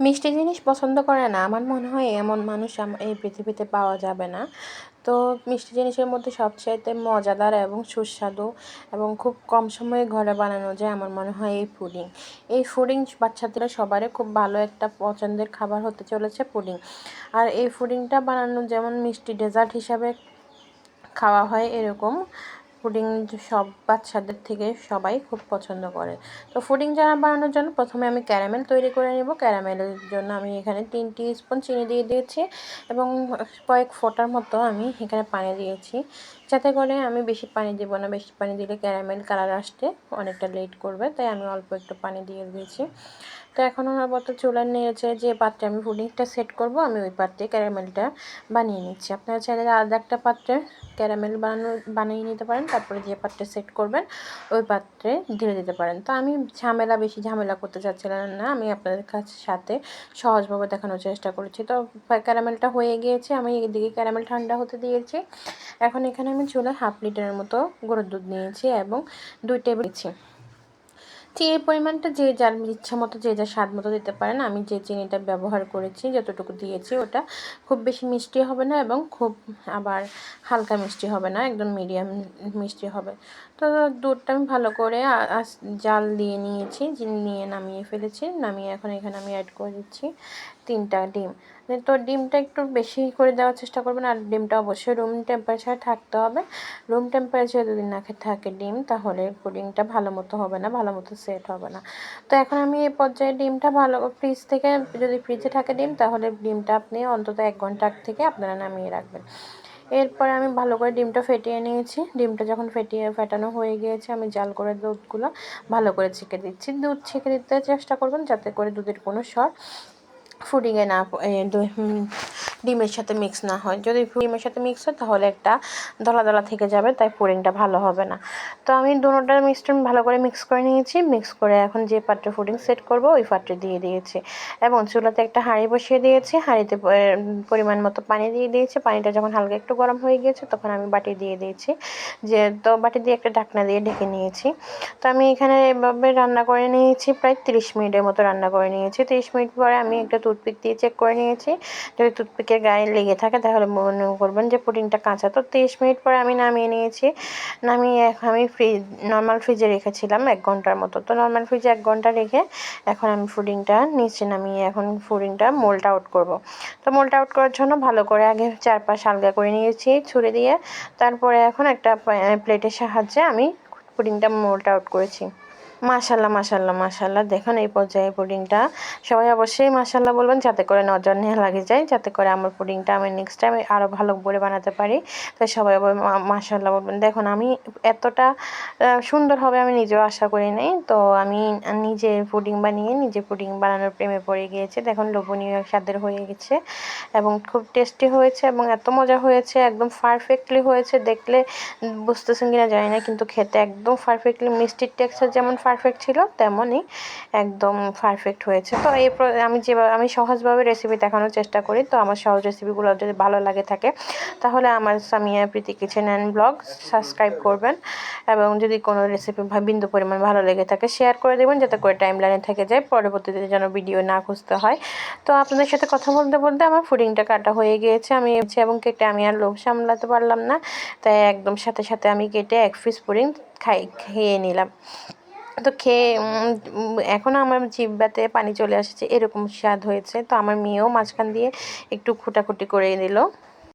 মিষ্টি জিনিস পছন্দ করে না। আমার মনে হয় এমন মানুষ এই পৃথিবীতে পাওয়া যাবে না। তো মিষ্টি জিনিসের মধ্যে সবচাইতে মজাদার এবং সুস্বাদু এবং খুব কম সময়ে ঘরে বানানো যায় আমার মনে হয় এই পুডিং। এই পুডিং বাচ্চাদের সবারই খুব ভালো একটা পছন্দের খাবার হতে চলেছে পুডিং। আর এই পুডিংটা বানানো যেমন মিষ্টি ডেজার্ট হিসাবে খাওয়া হয় এরকম। পুডিং সব বাচ্চাদের থেকে সবাই খুব পছন্দ করে। তো পুডিং জানা বানানোর জন্য প্রথমে আমি ক্যারামেল তৈরি করে নেব। ক্যারামেলের জন্য আমি এখানে তিন স্পুন চিনি দিয়ে দিয়েছি এবং কয়েক ফোঁটার মতো আমি এখানে পানি দিয়েছি। যাতে করে আমি বেশি পানি দেবো না। বেশি পানি দিলে ক্যারামেল কালার আসতে অনেকটা লেট করবে, তাই আমি অল্প একটু পানি দিয়ে দিয়েছি। তো এখন আমার মতো চুলার নিয়েছে যে পাত্রে আমি পুডিংটা সেট করব, আমি ওই পাত্রে ক্যারামেলটা বানিয়ে নিচ্ছি। আপনারা চাইলে আলাদা একটা পাত্রে ক্যারামেল বানানো, বানিয়ে নিতে পারেন, তারপরে যে পাত্রে সেট করবেন, ওই পাত্রে ঢেলে দিতে পারেন। তো আমি ঝামেলা, বেশি ঝামেলা করতে চাচ্ছিলাম না, আমি আপনাদের কাছে, সাথে সহজভাবে দেখানোর চেষ্টা করেছি। তো ক্যারামেলটা হয়ে গিয়েছে, আমি এদিকে ক্যারামেল ঠান্ডা হতে দিয়েছি। এখন এখানে আমি চুলায় হাফ লিটারের মতো গরুর দুধ নিয়েছি এবং দুই টেবিল চিনির পরিমাণটা যে যার ইচ্ছা মতো, যে যার স্বাদ মতো দিতে পারেন। আমি যে চিনিটা ব্যবহার করেছি, যতটুকু দিয়েছি ওটা খুব বেশি মিষ্টি হবে না এবং খুব আবার হালকা মিষ্টি হবে না, একদম মিডিয়াম মিষ্টি হবে। তো দুধটা আমি ভালো করে জাল দিয়ে নিয়েছি, নিয়ে নামিয়ে ফেলেছি। নামিয়ে এখন এখানে আমি অ্যাড করে দিচ্ছি তিনটা ডিম। তো ডিমটা একটু বেশি করে দেওয়ার চেষ্টা করবেন আর ডিমটা অবশ্যই রুম টেম্পারেচারে থাকতে হবে। রুম টেম্পারেচারে যদি না থাকে ডিম, তাহলে পুডিংটা ভালো মতো হবে না, ভালো মতো সেট হবে না। তো এখন আমি এই পর্যায়ে ডিমটা ভালো ফ্রিজ থেকে যদি ফ্রিজে থাকে ডিম, তাহলে ডিমটা আপনি অন্তত এক ঘণ্টা থেকে আপনারা নামিয়ে রাখবেন। এরপর আমি ভালো করে ডিমটা ফেটিয়ে নিয়েছি। ডিমটা যখন ফেটিয়ে ফেটানো হয়ে গিয়েছে, আমি জাল করে দুধগুলো ভালো করে ছেঁকে দিচ্ছি। দুধ ছেঁকে দিতে চেষ্টা করবেন যাতে করে দুধের কোনো স্বর ဖူဒီငနာပိုအရင်ဒွိဟမ် ডিমের সাথে মিক্স না হয়। যদি ডিমের সাথে মিক্স হয়, তাহলে একটা দলা দলা থেকে যাবে, তাই পুডিংটা ভালো হবে না। তো আমি দুটোটার মিশ্রণ ভালো করে মিক্স করে নিয়েছি। মিক্স করে এখন যে পাত্রে পুডিং সেট করব, ওই পাত্রে দিয়ে দিয়েছি। এবং চুলাতে একটা হাঁড়ি বসিয়ে দিয়েছি। হাঁড়িতে পরিমাণ মতো পানি দিয়ে দিয়েছি। পানিটা যখন হালকা একটু গরম হয়ে গিয়েছে, তখন আমি বাটি দিয়ে দিয়েছি। যে তো বাটি দিয়ে একটা ঢাকনা দিয়ে ঢেকে নিয়েছি। তো আমি এখানে এভাবে রান্না করে নিয়েছি। প্রায় তিরিশ মিনিটের মতো রান্না করে নিয়েছি। তিরিশ মিনিট পরে আমি একটা টুথপিক দিয়ে চেক করে নিয়েছি। যদি টুথপিকের গায়ে লেগে থাকে, তাহলে মনে করবেন যে পুডিংটা কাঁচা। তো তেইশ মিনিট পরে আমি নামিয়ে নিয়েছি। নামিয়ে আমি ফ্রিজ নর্মাল ফ্রিজে রেখেছিলাম এক ঘণ্টার মতো। তো নর্মাল ফ্রিজে এক ঘণ্টা রেখে এখন আমি পুডিংটা নিচে নামিয়ে এখন পুডিংটা মোল্ড আউট করব। তো মোল্ড আউট করার জন্য ভালো করে আগে চারপাশ আলগা করে নিয়েছি, ছুরি দিয়ে। তারপরে এখন একটা প্লেটের সাহায্যে আমি পুডিংটা মোল্ড আউট করেছি। মাশাল্লাহ মাশাল্লাহ মাশাল্লাহ। দেখুন এই পর্যায়ে পুডিংটা। সবাই অবশ্যই মাশাল্লাহ বলবেন, যাতে করে নজর নিয়ে লাগে যায়, যাতে করে আমার পুডিংটা আমি নেক্সট টাইম আরও ভালো করে বানাতে পারি। তাই সবাই মাশাল্লাহ বলবেন। দেখুন আমি এতটা সুন্দর হবে আমি নিজেও আশা করি নাই। তো আমি নিজে পুডিং বানিয়ে, নিজে পুডিং বানানোর প্রেমে পড়ে গিয়েছে। দেখুন লোভনীয় স্বাদের হয়ে গেছে এবং খুব টেস্টি হয়েছে এবং এত মজা হয়েছে, একদম পারফেক্টলি হয়েছে। দেখলে বুঝতেছেন কিনা জানি না, কিন্তু খেতে একদম পারফেক্টলি মিষ্টির টেক্সচার যেমন পারফেক্ট ছিল, তেমনই একদম পারফেক্ট হয়েছে। তো এই আমি যেভাবে আমি সহজভাবে রেসিপি দেখানোর চেষ্টা করি, তো আমার সহজ রেসিপিগুলো যদি ভালো লাগে থাকে, তাহলে আমার Samia Priti kitchen and blog subscribe করবেন এবং যদি কোনো রেসিপি বিন্দু পরিমাণ ভালো লেগে থাকে শেয়ার করে দেবেন যাতে করে টাইম লাইনে থেকে যায়, পরবর্তীতে যেন ভিডিও না খুঁজতে হয়। তো আপনাদের সাথে কথা বলতে বলতে আমার ফুডিংটা কাটা হয়ে গিয়েছে। আমি এবং কেটে আমি আর লোভ সামলাতে পারলাম না, তাই একদম সাথে সাথে আমি কেটে এক পিস পুডিং খাই খেয়ে নিলাম। তো খেয়ে এখনও আমার জিব্বাতে পানি চলে আসছে, এরকম স্বাদ হয়েছে। তো আমার মেয়েও মাঝখান দিয়ে একটু খুঁটাখুটি করে দিল